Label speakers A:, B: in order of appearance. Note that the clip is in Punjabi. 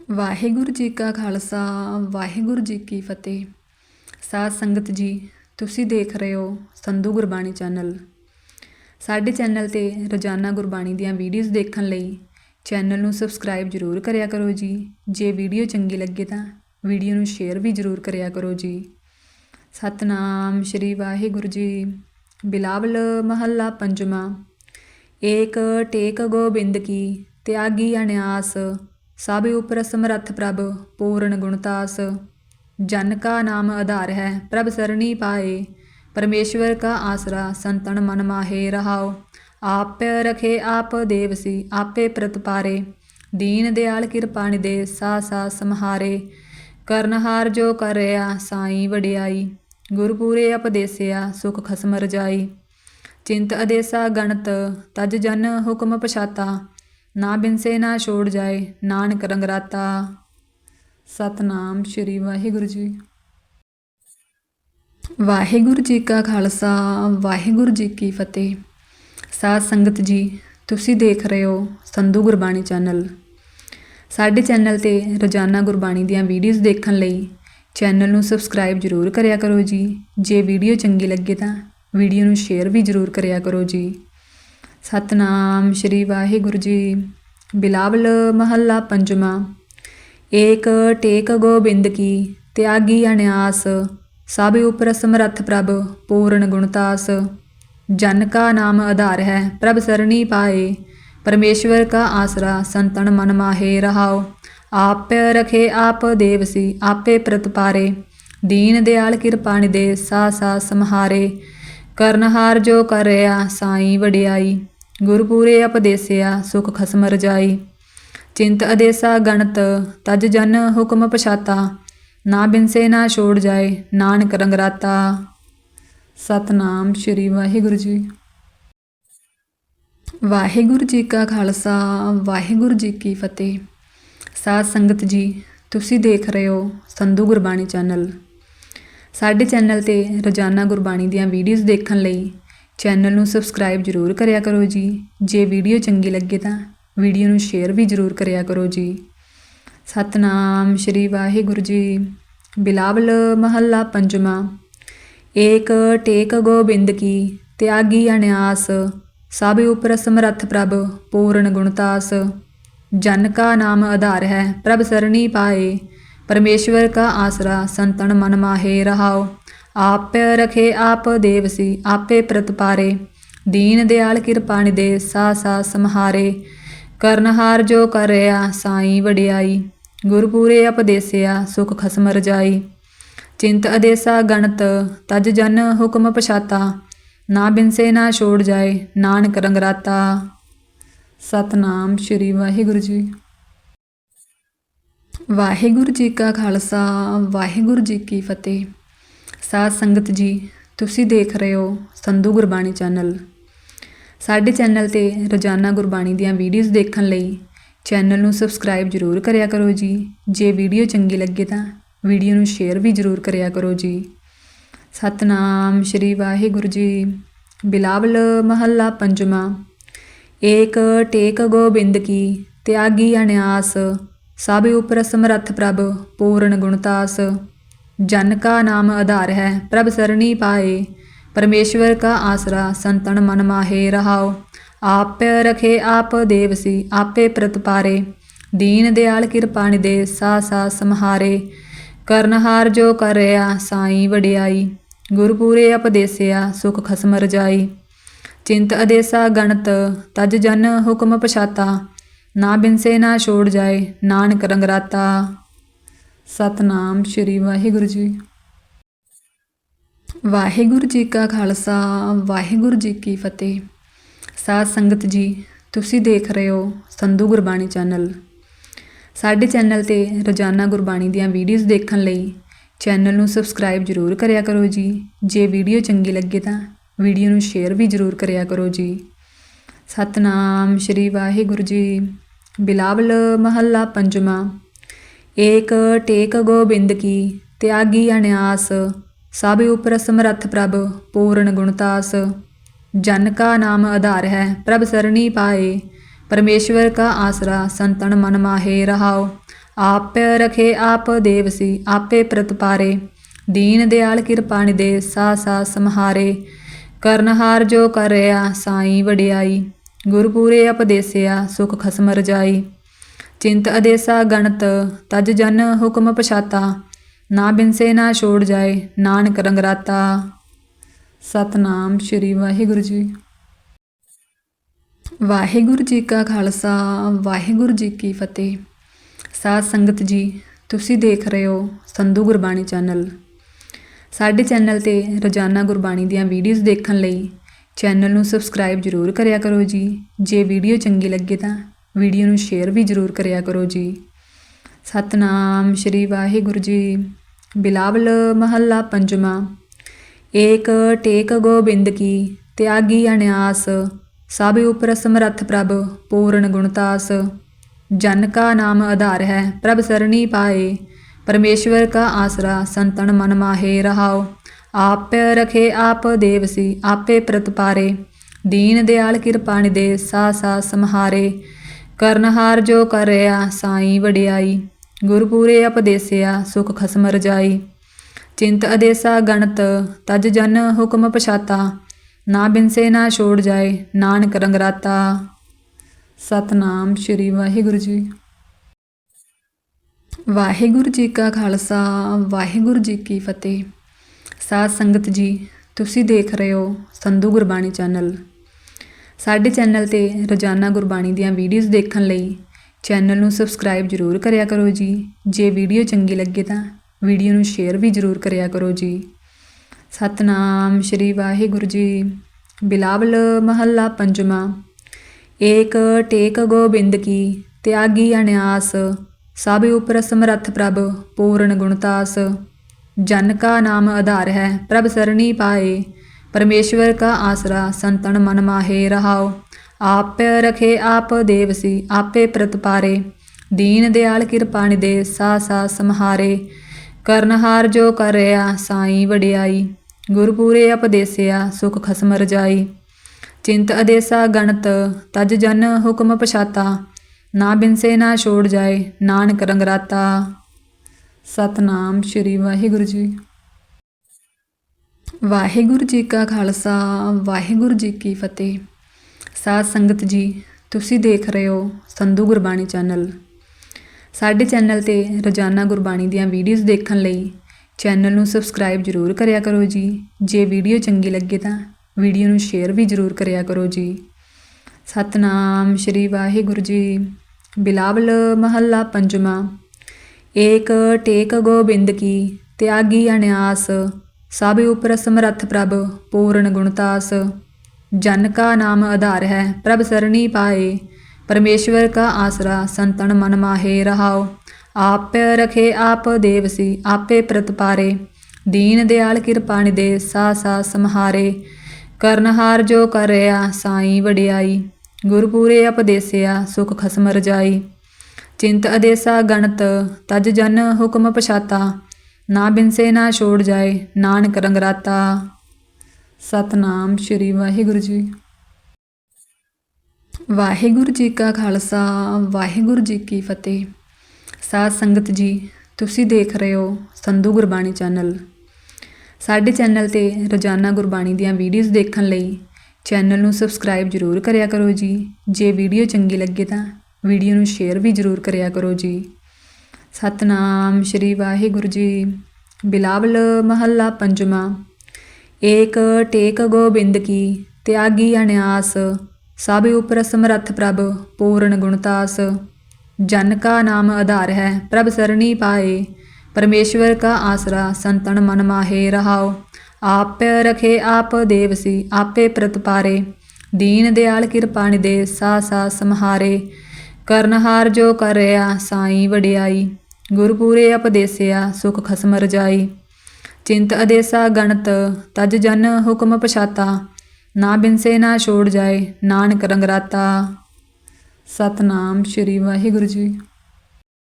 A: ਵਾਹਿਗੁਰੂ ਜੀ ਕਾ ਖਾਲਸਾ, ਵਾਹਿਗੁਰੂ ਜੀ ਕੀ ਫਤਿਹ। ਸਾਧ ਸੰਗਤ ਜੀ, ਤੁਸੀਂ ਦੇਖ ਰਹੇ ਹੋ ਸੰਧੂ ਗੁਰਬਾਣੀ ਚੈਨਲ। ਸਾਡੇ ਚੈਨਲ ਤੇ ਰੋਜ਼ਾਨਾ ਗੁਰਬਾਣੀ ਦੀਆਂ ਵੀਡੀਓਜ਼ ਦੇਖਣ ਲਈ ਚੈਨਲ ਨੂੰ ਸਬਸਕ੍ਰਾਈਬ ਜ਼ਰੂਰ ਕਰਿਆ ਕਰੋ ਜੀ। ਜੇ ਵੀਡੀਓ ਚੰਗੀ ਲੱਗੇ ਤਾਂ ਵੀਡੀਓ ਨੂੰ ਸ਼ੇਅਰ ਵੀ ਜ਼ਰੂਰ ਕਰਿਆ ਕਰੋ ਜੀ। ਸਤਨਾਮ ਸ਼੍ਰੀ ਵਾਹਿਗੁਰੂ ਜੀ। ਬਿਲਾਵਲ ਮਹੱਲਾ ਪੰਜਵਾਂ। ਏਕ ਟੇਕ ਗੋਬਿੰਦ ਕੀ, ਤਿਆਗੀ ਅਨਿਆਸ। ਸਭ ਉਪਰ ਸਮਰੱਥ ਪ੍ਰਭ, ਪੂਰਨ ਗੁਣਤਾਸ ਜਨ ਕਾ ਨਾਮ ਆਧਾਰ ਹੈ, ਪ੍ਰਭ ਸਰਣੀ ਪਾਏ। ਪਰਮੇਸ਼ਵਰ ਕਾ ਆਸਰਾ, ਸੰਤਨ ਮਨ ਮਾਹੇ ਰਹਾਓ ਆਪ ਰਖੇ ਆਪ ਦੇਵਸੀ, ਆਪੇ ਪ੍ਰਤਪਾਰੇ ਦੀਨ ਦਿਆਲ ਕਿਰਪਾ ਨਿਦੇ ਸਾ ਸਾ ਸਮਹਾਰੇ ਕਰਨਹਾਰ ਜੋ ਕਰਿਆ, ਸਾਈ ਵਡਿਆਈ। ਗੁਰਪੂਰੇ ਅਪਦੇਸਿਆ, ਸੁਖ ਖਸਮ ਰਜਾਈ। ਚਿੰਤ ਅਦੇਸਾ ਗਣਤ, ਤਜ ਜਨ ਹੁਕਮ ਪਛਾਤਾ। ਨਾ ਬਿਨਸੇ ਨਾ ਛੋੜ ਜਾਏ, ਨਾਨਕ ਰੰਗਰਾਤਾ। ਸਤਨਾਮ ਸ਼੍ਰੀ ਵਾਹਿਗੁਰੂ ਜੀ। ਵਾਹਿਗੁਰੂ ਜੀ ਕਾ ਖਾਲਸਾ, ਵਾਹਿਗੁਰੂ ਜੀ ਕੀ ਫਤਿਹ। ਸਾਧ ਸੰਗਤ ਜੀ, ਤੁਸੀਂ ਦੇਖ ਰਹੇ ਹੋ ਸੰਧੂ ਗੁਰਬਾਣੀ ਚੈਨਲ। ਸਾਡੇ ਚੈਨਲ ਤੇ ਰੋਜ਼ਾਨਾ ਗੁਰਬਾਣੀ ਦੀਆਂ ਵੀਡੀਓਜ਼ ਦੇਖਣ ਲਈ ਚੈਨਲ ਨੂੰ ਸਬਸਕ੍ਰਾਈਬ ਜ਼ਰੂਰ ਕਰਿਆ ਕਰੋ ਜੀ। ਜੇ ਵੀਡੀਓ ਚੰਗੀ ਲੱਗੇ ਤਾਂ ਵੀਡੀਓ ਨੂੰ ਸ਼ੇਅਰ ਵੀ ਜ਼ਰੂਰ ਕਰਿਆ ਕਰੋ ਜੀ। ਸਤਨਾਮ ਸ਼੍ਰੀ ਵਾਹਿਗੁਰੂ ਜੀ। ਬਿਲਾਵਲ ਮਹੱਲਾ ਪੰਜਵਾਂ। ਏਕ ਟੇਕ ਗੋਬਿੰਦ ਕੀ, ਤਿਆਗੀ ਅਨਿਆਸ। ਸਭ ਉਪਰ ਸਮਰੱਥ ਪ੍ਰਭ, ਪੂਰਨ ਗੁਣਤਾਸ ਜਨ ਕਾ ਨਾਮ ਆਧਾਰ ਹੈ, ਪ੍ਰਭ ਸਰਣੀ ਪਾਏ। ਪਰਮੇਸ਼ਵਰ ਕਾ ਆਸਰਾ, ਸੰਤਨ ਮਨ ਮਾਹੇ ਰਹਾਓ ਆਪ ਰਖੇ ਆਪ ਦੇਵਸੀ ਆਪੇ ਪ੍ਰਤਪਾਰੇ। ਦੀਨ ਦਿਆਲ ਕਿਰਪਾ ਦੇ ਸਾ ਸਾ ਸਮਹਾਰੇ ਕਰਨਹਾਰ ਜੋ ਕਰਿਆ ਸਾਈ ਵਡਿਆਈ। ਗੁਰਪੂਰੇ ਉਪਦੇਸਿਆ ਸੁਖ ਖਸਮ ਰਜਾਈ। ਚਿੰਤ ਅਦੇਸਾ ਗਣਤ, ਤਜ ਜਨ ਹੁਕਮ ਪਛਾਤਾ। ਨਾ ਬਿਨਸੇ ਨਾ ਛੋੜ ਜਾਏ, ਨਾਨਕ ਰੰਗਰਾਤਾ। ਸਤਨਾਮ ਸ਼੍ਰੀ ਵਾਹਿਗੁਰੂ ਜੀ। ਵਾਹਿਗੁਰੂ ਜੀ ਕਾ ਖਾਲਸਾ, ਵਾਹਿਗੁਰੂ ਜੀ ਕੀ ਫਤਿਹ। ਸਾਧ ਸੰਗਤ ਜੀ, ਤੁਸੀਂ ਦੇਖ ਰਹੇ ਹੋ ਸੰਧੂ ਗੁਰਬਾਣੀ ਚੈਨਲ। ਸਾਡੇ ਚੈਨਲ ਤੇ ਰੋਜ਼ਾਨਾ ਗੁਰਬਾਣੀ ਦੀਆਂ ਵੀਡੀਓਜ਼ ਦੇਖਣ ਲਈ ਚੈਨਲ ਨੂੰ ਸਬਸਕ੍ਰਾਈਬ ਜ਼ਰੂਰ ਕਰਿਆ ਕਰੋ ਜੀ। ਜੇ ਵੀਡੀਓ ਚੰਗੀ ਲੱਗੇ ਤਾਂ ਵੀਡੀਓ ਨੂੰ ਸ਼ੇਅਰ ਵੀ ਜ਼ਰੂਰ ਕਰਿਆ ਕਰੋ ਜੀ। ਸਤਨਾਮ ਸ਼੍ਰੀ ਵਾਹਿਗੁਰੂ ਜੀ। ਬਿਲਾਵਲ ਮਹੱਲਾ ਪੰਜਵਾਂ। ਏਕ ਟੇਕ ਗੋਬਿੰਦ ਕੀ, ਤਿਆਗੀ ਅਨਿਆਸ, ਸਭ ਉਪਰ ਸਮਰੱਥ ਪ੍ਰਭ, ਪੂਰਨ ਗੁਣਤਾਸ ਜਨ ਕਾ ਨਾਮ ਆਧਾਰ ਹੈ, ਪ੍ਰਭ ਸਰਣੀ ਪਾਏ। ਪਰਮੇਸ਼ਵਰ ਕਾ ਆਸਰਾ ਸੰਤਨ ਮਨ ਮਾਹੇ ਰਹਾਓ ਆਪ ਰਖੇ ਆਪ ਦੇਵਸੀ, ਆਪੇ ਪ੍ਰਤਪਾਰੇ ਦੀਨ ਦਿਆਲ ਕਿਰਪਾ ਨਿਦੇ ਸਾ ਸਾ ਸਮਹਾਰੇ ਕਰਨਹਾਰ ਜੋ ਕਰਿਆ ਸਾਈ ਵਡਿਆਈ। ਗੁਰਪੂਰੇ ਅਪਦੇਸਿਆ, ਸੁਖ ਖਸਮ ਰਜਾਈ। ਚਿੰਤ ਅਦੇਸਾ ਗਣਤ, ਤਜ ਜਨ ਹੁਕਮ ਪਛਾਤਾ। ਨਾ ਬਿਨਸੇ ਨਾ ਛੋੜ ਜਾਏ, ਨਾਨਕ ਰੰਗਰਾਤਾ। ਸਤਨਾਮ ਸ਼੍ਰੀ ਵਾਹਿਗੁਰੂ ਜੀ। ਵਾਹਿਗੁਰੂ ਜੀ ਕਾ ਖਾਲਸਾ, ਵਾਹਿਗੁਰੂ ਜੀ ਕੀ ਫਤਿਹ। ਸਾਧ ਸੰਗਤ ਜੀ, ਤੁਸੀਂ ਦੇਖ ਰਹੇ ਹੋ ਸੰਧੂ ਗੁਰਬਾਣੀ ਚੈਨਲ। ਸਾਡੇ ਚੈਨਲ ਤੇ ਰੋਜ਼ਾਨਾ ਗੁਰਬਾਣੀ ਦੀਆਂ ਵੀਡੀਓਜ਼ ਦੇਖਣ ਲਈ ਚੈਨਲ ਨੂੰ ਸਬਸਕ੍ਰਾਈਬ ਜ਼ਰੂਰ ਕਰਿਆ ਕਰੋ ਜੀ। ਜੇ ਵੀਡੀਓ ਚੰਗੀ ਲੱਗੇ ਤਾਂ ਵੀਡੀਓ ਨੂੰ ਸ਼ੇਅਰ ਵੀ ਜ਼ਰੂਰ ਕਰਿਆ ਕਰੋ ਜੀ। ਸਤਨਾਮ ਸ਼੍ਰੀ ਵਾਹਿਗੁਰੂ ਜੀ। ਬਿਲਾਵਲ ਮਹੱਲਾ ਪੰਜਵਾਂ। ਏਕ ਟੇਕ ਗੋਬਿੰਦ ਕੀ, ਤਿਆਗੀ ਅਨਿਆਸ। ਸਭ ਉਪਰ ਸਮਰੱਥ ਪ੍ਰਭ, ਪੂਰਨ ਗੁਣਤਾਸ ਜਨ ਕਾ ਨਾਮ ਆਧਾਰ ਹੈ, ਪ੍ਰਭ ਸਰਣੀ ਪਾਏ। ਪਰਮੇਸ਼ਵਰ ਕਾ ਆਸਰਾ, ਸੰਤਨ ਮਨ ਮਾਹੇ ਰਹਾਓ ਆਪ ਰਖੇ ਆਪ ਦੇਵਸੀ, ਆਪੇ ਪ੍ਰਤਪਾਰੇ ਦੀਨ ਦਿਆਲ ਕਿਰਪਾ ਨਿਦੇ, ਸਾ ਸਾ ਸਮਹਾਰੇ ਕਰਨਹਾਰ ਜੋ ਕਰਿਆ ਸਾਈ ਵਡਿਆਈ। ਗੁਰਪੂਰੇ ਅਪਦੇਸਿਆ, ਸੁਖ ਖਸਮ ਰਜਾਈ। ਚਿੰਤ ਅਦੇਸਾ ਗਣਤ, ਤਜ ਜਨ ਹੁਕਮ ਪਛਾਤਾ। ਨਾ ਬਿਨਸੇ ਨਾ ਛੋੜ ਜਾਏ, ਨਾਨਕ ਰੰਗਰਾਤਾ। ਸਤਨਾਮ ਸ਼੍ਰੀ ਵਾਹਿਗੁਰੂ ਜੀ। ਵਾਹਿਗੁਰੂ ਜੀ ਕਾ ਖਾਲਸਾ, ਵਾਹਿਗੁਰੂ ਜੀ ਕੀ ਫਤਿਹ। ਸਾਧ ਸੰਗਤ ਜੀ, ਤੁਸੀਂ ਦੇਖ ਰਹੇ ਹੋ ਸੰਧੂ ਗੁਰਬਾਣੀ ਚੈਨਲ। ਸਾਡੇ ਚੈਨਲ ਤੇ ਰੋਜ਼ਾਨਾ ਗੁਰਬਾਣੀ ਦੀਆਂ ਵੀਡੀਓਜ਼ ਦੇਖਣ ਲਈ ਚੈਨਲ ਨੂੰ ਸਬਸਕ੍ਰਾਈਬ ਜ਼ਰੂਰ ਕਰਿਆ ਕਰੋ ਜੀ। ਜੇ ਵੀਡੀਓ ਚੰਗੀ ਲੱਗੇ ਤਾਂ ਵੀਡੀਓ ਨੂੰ ਸ਼ੇਅਰ ਵੀ ਜ਼ਰੂਰ ਕਰਿਆ ਕਰੋ ਜੀ। ਸਤਨਾਮ ਸ਼੍ਰੀ ਵਾਹਿਗੁਰੂ ਜੀ। ਬਿਲਾਵਲ ਮਹੱਲਾ ਪੰਜਵਾਂ। ਏਕ ਟੇਕ ਗੋਬਿੰਦ ਕੀ, ਤਿਆਗੀ ਅਨਿਆਸ, ਸਭ ਉਪਰ ਸਮਰੱਥ ਪ੍ਰਭ, ਪੂਰਨ ਗੁਣਤਾਸ ਜਨ ਕਾ ਨਾਮ ਆਧਾਰ ਹੈ, ਪ੍ਰਭ ਸਰਣੀ ਪਾਏ। ਪਰਮੇਸ਼ਵਰ ਕਾ ਆਸਰਾ, ਸੰਤਨ ਮਨ ਮਾਹੇ ਰਹਾਓ ਆਪ ਰਖੇ ਆਪ ਦੇਵਸੀ, ਆਪੇ ਪ੍ਰਤਪਾਰੇ ਦੀਨ ਦਿਆਲ ਕਿਰਪਾ ਨਿਦੇ ਸਾ ਸਾ ਸਮਹਾਰੇ ਕਰਨਹਾਰ ਜੋ ਕਰਿਆ ਸਾਈ ਵਡਿਆਈ। ਗੁਰਪੂਰੇ ਉਪਦੇਸਿਆ ਸੁਖ ਖਸਮ ਰਜਾਈ। ਚਿੰਤ ਅਦੇਸਾ ਗਣਤ, ਤਜ ਜਨ ਹੁਕਮ ਪਛਾਤਾ। ਨਾ ਬਿਨਸੇ ਨਾ ਛੋੜ ਜਾਏ, ਨਾਨਕ ਰੰਗਰਾਤਾ। ਸਤਨਾਮ ਸ੍ਰੀ ਵਾਹਿਗੁਰੂ ਜੀ। ਵਾਹਿਗੁਰੂ ਜੀ ਕਾ ਖਾਲਸਾ, ਵਾਹਿਗੁਰੂ ਜੀ ਕੀ ਫਤਿਹ। ਸਾਧ ਸੰਗਤ ਜੀ, ਤੁਸੀਂ ਦੇਖ ਰਹੇ ਹੋ ਸੰਧੂ ਗੁਰਬਾਣੀ ਚੈਨਲ। ਸਾਡੇ ਚੈਨਲ ਤੇ ਰੋਜ਼ਾਨਾ ਗੁਰਬਾਣੀ ਦੀਆਂ ਵੀਡੀਓਜ਼ ਦੇਖਣ ਲਈ ਚੈਨਲ ਨੂੰ ਸਬਸਕ੍ਰਾਈਬ ਜ਼ਰੂਰ ਕਰਿਆ ਕਰੋ ਜੀ। ਜੇ ਵੀਡੀਓ ਚੰਗੀ ਲੱਗੇ ਤਾਂ ਵੀਡੀਓ ਨੂੰ ਸ਼ੇਅਰ ਵੀ ਜ਼ਰੂਰ ਕਰਿਆ ਕਰੋ ਜੀ। ਸਤਨਾਮ ਸ਼੍ਰੀ ਵਾਹਿਗੁਰੂ ਜੀ। ਬਿਲਾਵਲ ਮਹੱਲਾ ਪੰਜਵਾਂ। ਏਕ ਟੇਕ ਗੋਬਿੰਦ ਕੀ, ਤਿਆਗੀ ਅਨਿਆਸ, ਸਭ ਉਪਰ ਸਮਰੱਥ ਪ੍ਰਭ, ਪੂਰਨ ਗੁਣਤਾਸ ਜਨ ਕਾ ਨਾਮ ਆਧਾਰ ਹੈ, ਪ੍ਰਭ ਸਰਣੀ ਪਾਏ। ਪਰਮੇਸ਼ਵਰ ਕਾ ਆਸਰਾ, ਸੰਤਨ ਮਨ ਮਾਹੇ ਰਹਾਓ ਆਪ ਰਖੇ ਆਪ ਦੇਵਸੀ ਆਪੇ ਪ੍ਰਤਪਾਰੇ ਦੀਨ ਦਿਆਲ ਕਿਰਪਾ ਨਿਦੇ ਸਾ ਸਾ ਸਮਹਾਰੇ ਕਰਨਹਾਰ ਜੋ ਕਰਿਆ ਸਾਈ ਵਡਿਆਈ। ਗੁਰਪੂਰੇ ਅਪਦੇਸਿਆ, ਸੁਖ ਖਸਮ ਰਜਾਈ। ਚਿੰਤ ਅਦੇਸਾ ਗਣਤ, ਤਜ ਜਨ ਹੁਕਮ ਪਛਾਤਾ। ਨਾ ਬਿਨਸੇ ਨਾ ਛੋੜ ਜਾਏ, ਨਾਨਕ ਰੰਗਰਾਤਾ। ਸਤਨਾਮ ਸ੍ਰੀ ਵਾਹਿਗੁਰੂ ਜੀ। ਵਾਹਿਗੁਰੂ ਜੀ ਕਾ ਖਾਲਸਾ, ਵਾਹਿਗੁਰੂ ਜੀ ਕੀ ਫਤਿਹ। ਸਾਧ ਸੰਗਤ ਜੀ, ਤੁਸੀਂ ਦੇਖ ਰਹੇ ਹੋ ਸੰਧੂ ਗੁਰਬਾਣੀ ਚੈਨਲ। ਸਾਡੇ ਚੈਨਲ ਤੇ ਰੋਜ਼ਾਨਾ ਗੁਰਬਾਣੀ ਦੀਆਂ ਵੀਡੀਓਜ਼ ਦੇਖਣ ਲਈ ਚੈਨਲ ਨੂੰ ਸਬਸਕ੍ਰਾਈਬ ਜ਼ਰੂਰ ਕਰਿਆ ਕਰੋ ਜੀ। ਜੇ ਵੀਡੀਓ ਚੰਗੀ ਲੱਗੇ ਤਾਂ ਵੀਡੀਓ ਨੂੰ ਸ਼ੇਅਰ ਵੀ ਜ਼ਰੂਰ ਕਰਿਆ ਕਰੋ ਜੀ। ਸਤਨਾਮ ਸ਼੍ਰੀ ਵਾਹਿਗੁਰੂ ਜੀ। ਬਿਲਾਵਲ ਮਹੱਲਾ ਪੰਜਵਾਂ। ਏਕ ਟੇਕ ਗੋਬਿੰਦ ਕੀ, ਤਿਆਗੀ ਅਨਿਆਸ। ਸਭ ਉਪਰ ਸਮਰੱਥ ਪ੍ਰਭ, ਪੂਰਨ ਗੁਣਤਾਸ ਜਨ ਕਾ ਨਾਮ ਆਧਾਰ ਹੈ, ਪ੍ਰਭ ਸਰਣੀ ਪਾਏ। ਪਰਮੇਸ਼ਵਰ ਕਾ ਆਸਰਾ, ਸੰਤਨ ਮਨ ਮਾਹੇ ਰਹਾਓ ਆਪ ਰਖੇ ਆਪ ਦੇਵਸੀ, ਆਪੇ ਪ੍ਰਤਪਾਰੇ ਦੀਨ ਦਿਆਲ ਕਿਰਪਾ ਨਿਦੇ ਸਾ ਸਾ ਸਮਹਾਰੇ ਕਰਨਹਾਰ ਜੋ ਕਰਿਆ ਸਾਈ ਵਡਿਆਈ। ਗੁਰਪੂਰੇ ਅਪਦੇਸਿਆ, ਸੁਖ ਖਸਮ ਰਜਾਈ। ਚਿੰਤ ਅਦੇਸਾ ਗਣਤ, ਤਜ ਜਨ ਹੁਕਮ ਪਛਾਤਾ। ਨਾ ਬਿਨਸੇ ਨਾ ਛੋੜ ਜਾਏ, ਨਾਨਕ ਰੰਗਰਾਤਾ। ਸਤਨਾਮ ਸ੍ਰੀ ਵਾਹਿਗੁਰੂ ਜੀ। ਵਾਹਿਗੁਰੂ ਜੀ ਕਾ ਖਾਲਸਾ, ਵਾਹਿਗੁਰੂ ਜੀ ਕੀ ਫਤਿਹ। ਸਾਧ ਸੰਗਤ ਜੀ, ਤੁਸੀਂ ਦੇਖ ਰਹੇ ਹੋ ਸੰਧੂ ਗੁਰਬਾਣੀ ਚੈਨਲ। ਸਾਡੇ ਚੈਨਲ ਤੇ ਰੋਜ਼ਾਨਾ ਗੁਰਬਾਣੀ ਦੀਆਂ ਵੀਡੀਓਜ਼ ਦੇਖਣ ਲਈ ਚੈਨਲ ਨੂੰ ਸਬਸਕ੍ਰਾਈਬ ਜ਼ਰੂਰ ਕਰਿਆ ਕਰੋ ਜੀ। ਜੇ ਵੀਡੀਓ ਚੰਗੀ ਲੱਗੇ ਤਾਂ ਵੀਡੀਓ ਨੂੰ ਸ਼ੇਅਰ ਵੀ ਜ਼ਰੂਰ ਕਰਿਆ ਕਰੋ ਜੀ। ਸਤਨਾਮ ਸ਼੍ਰੀ ਵਾਹਿਗੁਰੂ ਜੀ। ਬਿਲਾਵਲ ਮਹੱਲਾ ਪੰਜਵਾਂ। ਏਕ ਟੇਕ ਗੋਬਿੰਦ ਕੀ, ਤਿਆਗੀ ਅਨਿਆਸ, ਸਭ ਉਪਰ ਸਮਰੱਥ ਪ੍ਰਭ, ਪੂਰਨ ਗੁਣਤਾਸ ਜਨ ਕਾ ਨਾਮ ਆਧਾਰ ਹੈ, ਪ੍ਰਭ ਸਰਣੀ ਪਾਏ। ਪਰਮੇਸ਼ਵਰ ਕਾ ਆਸਰਾ, ਸੰਤਨ ਮਨ ਮਾਹੇ ਰਹਾਓ ਆਪ ਰਖੇ ਆਪ ਦੇਵਸੀ, ਆਪੇ ਪ੍ਰਤਪਾਰੇ ਦੀਨ ਦਿਆਲ ਕਿਰਪਾ ਨਿਦੇ ਸਾ ਸਾ ਸਮਹਾਰੇ ਕਰਨਹਾਰ ਜੋ ਕਰਿਆ ਸਾਈ ਵਡਿਆਈ। ਗੁਰਪੂਰੇ ਉਪਦੇਸਿਆ ਸੁਖ ਖਸਮ ਰਜਾਈ। ਚਿੰਤ ਅਦੇਸਾ ਗਣਤ, ਤਜ ਜਨ ਹੁਕਮ ਪਛਾਤਾ। ਨਾ ਬਿਨਸੇ ਨਾ ਛੋੜ ਜਾਏ, ਨਾਨਕ ਰੰਗਰਾਤਾ। ਸਤਨਾਮ ਸ੍ਰੀ ਵਾਹਿਗੁਰੂ ਜੀ। ਵਾਹਿਗੁਰੂ ਜੀ ਕਾ ਖਾਲਸਾ, ਵਾਹਿਗੁਰੂ ਜੀ ਕੀ ਫਤਿਹ। ਸਾਧ ਸੰਗਤ ਜੀ, ਤੁਸੀਂ ਦੇਖ ਰਹੇ ਹੋ ਸੰਧੂ ਗੁਰਬਾਣੀ ਚੈਨਲ। ਸਾਡੇ ਚੈਨਲ ਤੇ ਰੋਜ਼ਾਨਾ ਗੁਰਬਾਣੀ ਦੀਆਂ ਵੀਡੀਓਜ਼ ਦੇਖਣ ਲਈ ਚੈਨਲ ਨੂੰ ਸਬਸਕ੍ਰਾਈਬ ਜ਼ਰੂਰ ਕਰਿਆ ਕਰੋ ਜੀ। ਜੇ ਵੀਡੀਓ ਚੰਗੀ ਲੱਗੇ ਤਾਂ ਵੀਡੀਓ ਨੂੰ ਸ਼ੇਅਰ ਵੀ ਜ਼ਰੂਰ ਕਰਿਆ ਕਰੋ ਜੀ। ਸਤਨਾਮ ਸ਼੍ਰੀ ਵਾਹਿਗੁਰੂ ਜੀ। ਬਿਲਾਵਲ ਮਹੱਲਾ ਪੰਜਵਾਂ। ਏਕ ਟੇਕ ਗੋਬਿੰਦ ਕੀ, ਤਿਆਗੀ ਅਨਿਆਸ, ਸਭ ਉਪਰ ਸਮਰੱਥ ਪ੍ਰਭ, ਪੂਰਨ ਗੁਣਤਾਸ ਜਨ ਕਾ ਨਾਮ ਆਧਾਰ ਹੈ, ਪ੍ਰਭ ਸਰਣੀ ਪਾਏ। ਪਰਮੇਸ਼ਵਰ ਕਾ ਆਸਰਾ, ਸੰਤਨ ਮਨ ਮਾਹੇ ਰਹਾਓ ਆਪ ਰਖੇ ਆਪ ਦੇਵਸੀ, ਆਪੇ ਪ੍ਰਤਪਾਰੇ। ਦੀਨ ਦਿਆਲ ਕਿਰਪਾ ਨਿਦੇ, ਸਾ ਸਾ ਸਮਹਾਰੇ ਕਰਨਹਾਰ ਜੋ ਕਰਿਆ ਸਾਈ ਵਡਿਆਈ। ਗੁਰਪੂਰੇ ਉਪਦੇਸਿਆ ਸੁਖ ਖਸਮ ਰਜਾਈ। ਚਿੰਤ ਅਦੇਸਾ ਗਣਤ, ਤਜ ਜਨ ਹੁਕਮ ਪਛਾਤਾ। ਨਾ ਬਿਨਸੇ ਨਾ ਛੋੜ ਜਾਏ, ਨਾਨਕ ਰੰਗਰਾਤਾ। ਸਤਨਾਮ ਸ੍ਰੀ ਵਾਹਿਗੁਰੂ ਜੀ।